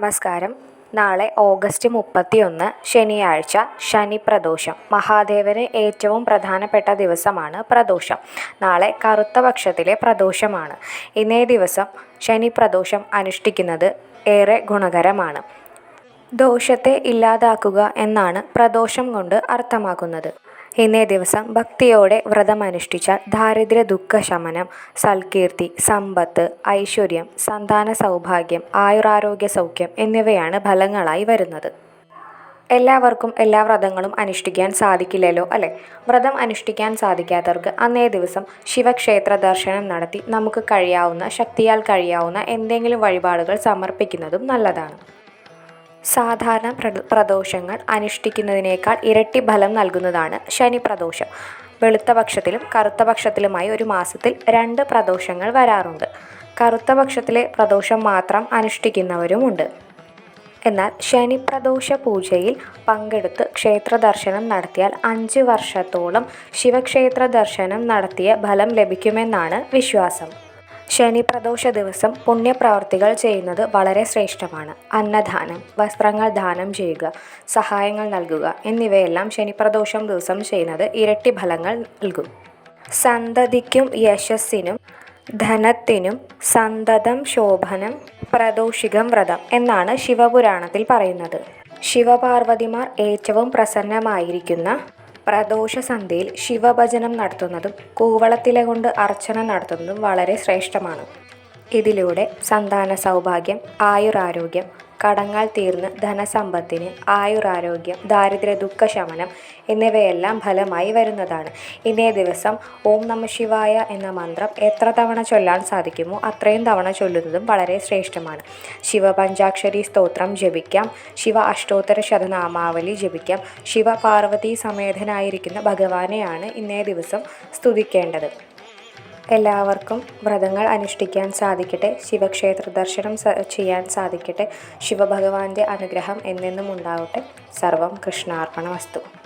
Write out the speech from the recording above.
നമസ്കാരം. നാളെ ഓഗസ്റ്റ് മുപ്പത്തിയൊന്ന് ശനിയാഴ്ച ശനി പ്രദോഷം മഹാദേവന് ഏറ്റവും പ്രധാനപ്പെട്ട ദിവസമാണ് പ്രദോഷം. നാളെ കറുത്ത പക്ഷത്തിലെ പ്രദോഷമാണ്. ഇന്നേ ദിവസം ശനി പ്രദോഷം അനുഷ്ഠിക്കുന്നത് ഏറെ ഗുണകരമാണ്. ദോഷത്തെ ഇല്ലാതാക്കുക എന്നാണ് പ്രദോഷം കൊണ്ട് അർത്ഥമാക്കുന്നത്. ഇന്നേ ദിവസം ഭക്തിയോടെ വ്രതമനുഷ്ഠിച്ചാൽ ദാരിദ്ര്യ ദുഃഖശമനം സൽകീർത്തി സമ്പത്ത് ഐശ്വര്യം സന്താന സൗഭാഗ്യം ആയുരാരോഗ്യ സൗഖ്യം എന്നിവയാണ് ഫലങ്ങളായി വരുന്നത്. എല്ലാവർക്കും എല്ലാ വ്രതങ്ങളും അനുഷ്ഠിക്കാൻ സാധിക്കില്ലല്ലോ അല്ലേ? വ്രതം അനുഷ്ഠിക്കാൻ സാധിക്കാത്തവർക്ക് അന്നേ ദിവസം ശിവക്ഷേത്ര ദർശനം നടത്തി നമുക്ക് കഴിയാവുന്ന ശക്തിയാൽ കഴിയാവുന്ന എന്തെങ്കിലും വഴിപാടുകൾ സമർപ്പിക്കുന്നതും നല്ലതാണ്. സാധാരണ പ്രദ പ്രദോഷങ്ങൾ അനുഷ്ഠിക്കുന്നതിനേക്കാൾ ഇരട്ടി ഫലം നൽകുന്നതാണ് ശനി പ്രദോഷം വെളുത്ത പക്ഷത്തിലും കറുത്ത പക്ഷത്തിലുമായി ഒരു മാസത്തിൽ രണ്ട് പ്രദോഷങ്ങൾ വരാറുണ്ട്. കറുത്ത പക്ഷത്തിലെ പ്രദോഷം മാത്രം അനുഷ്ഠിക്കുന്നവരുമുണ്ട്. എന്നാൽ ശനിപ്രദോഷ പൂജയിൽ പങ്കെടുത്ത് ക്ഷേത്ര ദർശനം നടത്തിയാൽ അഞ്ച് വർഷത്തോളം ശിവക്ഷേത്ര ദർശനം നടത്തിയ ഫലം ലഭിക്കുമെന്നാണ് വിശ്വാസം. ശനിപ്രദോഷ ദിവസം പുണ്യപ്രവർത്തികൾ ചെയ്യുന്നത് വളരെ ശ്രേഷ്ഠമാണ്. അന്നദാനം വസ്ത്രങ്ങൾ ദാനം ചെയ്യുക സഹായങ്ങൾ നൽകുക എന്നിവയെല്ലാം ശനിപ്രദോഷം ദിവസം ചെയ്യുന്നത് ഇരട്ടി ഫലങ്ങൾ നൽകും. സന്തതിക്കും യശസ്സിനും ധനത്തിനും സന്തതം ശോഭനം പ്രദോഷികം വ്രതം എന്നാണ് ശിവപുരാണത്തിൽ പറയുന്നത്. ശിവപാർവതിമാർ ഏറ്റവും പ്രസന്നമായിരിക്കുന്ന പ്രദോഷസന്ധ്യയിൽ ശിവഭജനം നടത്തുന്നതും കൂവളത്തില കൊണ്ട് അർച്ചന നടത്തുന്നതും വളരെ ശ്രേഷ്ഠമാണ്. ഇതിലൂടെ സന്താന സൗഭാഗ്യം ആയുരാരോഗ്യം കടങ്ങൾ തീർന്ന് ധനസമ്പത്തിന് ആയുരാരോഗ്യം ദാരിദ്ര്യ ദുഃഖശമനം എന്നിവയെല്ലാം ഫലമായി വരുന്നതാണ്. ഇന്നേ ദിവസം ഓം നമ ശിവായ എന്ന മന്ത്രം എത്ര തവണ ചൊല്ലാൻ സാധിക്കുമോ അത്രയും തവണ ചൊല്ലുന്നതും വളരെ ശ്രേഷ്ഠമാണ്. ശിവപഞ്ചാക്ഷരി സ്തോത്രം ജപിക്കാം. ശിവ അഷ്ടോത്തര ശതനാമാവലി ജപിക്കാം. ശിവ പാർവതി സമേതനായിരിക്കുന്ന ഭഗവാനെയാണ് ഇന്നേ ദിവസം സ്തുതിക്കേണ്ടത്. എല്ലാവർക്കും വ്രതങ്ങൾ അനുഷ്ഠിക്കാൻ സാധിക്കട്ടെ. ശിവക്ഷേത്ര ദർശനം ചെയ്യാൻ സാധിക്കട്ടെ. ശിവഭഗവാന്റെ അനുഗ്രഹം എന്നെന്നും ഉണ്ടാവട്ടെ. സർവം കൃഷ്ണാർപ്പണ വസ്തു